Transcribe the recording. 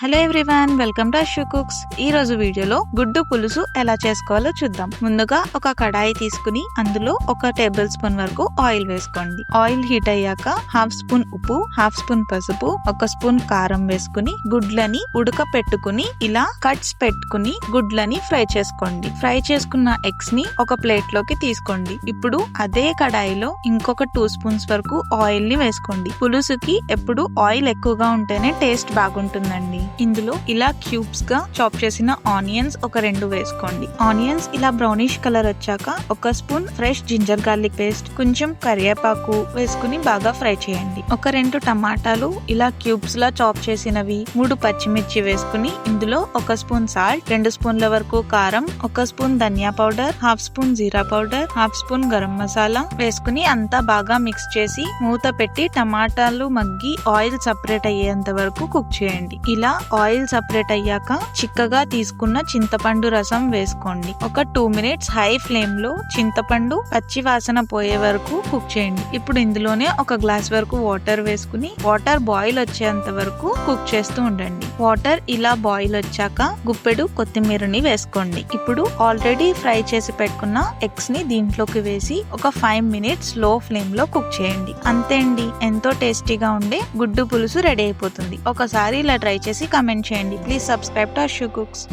Hello everyone welcome to Ashu cooks ఈ రోజు వీడియోలో గుడ్డు పులుసు ఎలా చేసుకోవాలో చూద్దాం. ముందుగా ఒక కడాయి తీసుకుని అందులో ఒక టేబుల్ స్పూన్ వరకు ఆయిల్ వేసుకోండి. ఆయిల్ హీట్ అయ్యాక హాఫ్ స్పూన్ ఉప్పు హాఫ్ స్పూన్ పసుపు ఒక స్పూన్ కారం వేసుకుని గుడ్లని ఉడక పెట్టుకుని ఇలా కట్స్ పెట్టుకుని గుడ్లని ఫ్రై చేసుకోండి. ఫ్రై చేసుకున్న ఎగ్స్ని ఒక ప్లేట్లోకి తీసుకోండి. ఇప్పుడు అదే కడాయిలో ఇంకొక టూ స్పూన్స్ వరకు ఆయిల్ని వేసుకోండి. పులుసుకి ఎప్పుడు ఆయిల్ ఎక్కువగా ఉంటేనే టేస్ట్ బాగుంటుందండి. ఇందులో ఇలా క్యూబ్స్గా చాప్ చేసిన ఆనియన్స్ ఒక రెండు వేసుకోండి. ఆనియన్స్ ఇలా బ్రౌనిష్ కలర్ వచ్చాక ఒక spoon fresh ginger garlic paste కొంచెం కరివేపాకు వేసుకుని బాగా ఫ్రై చేయండి. ఒక రెండు టమాటాలు ఇలా క్యూబ్స్ లా చాప్ చేసినవి మూడు పచ్చిమిర్చి వేసుకుని ఇందులో ఒక స్పూన్ సాల్ట్ రెండు స్పూన్ల వరకు కారం ఒక స్పూన్ ధనియా పౌడర్ హాఫ్ స్పూన్ జీరా powder half spoon garam masala వేసుకుని అంతా బాగా మిక్స్ చేసి మూత పెట్టి టమాటాలు మగ్గి ఆయిల్ సపరేట్ అయ్యేంత వరకు కుక్ చేయండి. ఇలా ఆయిల్ సపరేట్ అయ్యాక చిక్కగా తీసుకున్న చింతపండు రసం వేసుకోండి. ఒక టూ మినిట్స్ హై ఫ్లేమ్లో చింతపండు పచ్చి వాసన పోయే వరకు కుక్ చేయండి. ఇప్పుడు ఇందులోనే ఒక గ్లాస్ వరకు వాటర్ వేసుకుని వాటర్ బాయిల్ వచ్చేంత వరకు కుక్ చేస్తూ ఉండండి. వాటర్ ఇలా బాయిల్ వచ్చాక గుప్పెడు కొత్తిమీరని వేసుకోండి. ఇప్పుడు ఆల్రెడీ ఫ్రై చేసి పెట్టుకున్న ఎగ్స్ని దీంట్లోకి వేసి ఒక ఫైవ్ మినిట్స్లో ఫ్లేమ్లో కుక్ చేయండి. అంతే అండి. ఎంతో టేస్టీగా ఉండే గుడ్డు పులుసు రెడీ అయిపోతుంది. ఒకసారి ఇలా ట్రై చేసి కమెంట్ చేయండి. Please subscribe to Arshu cooks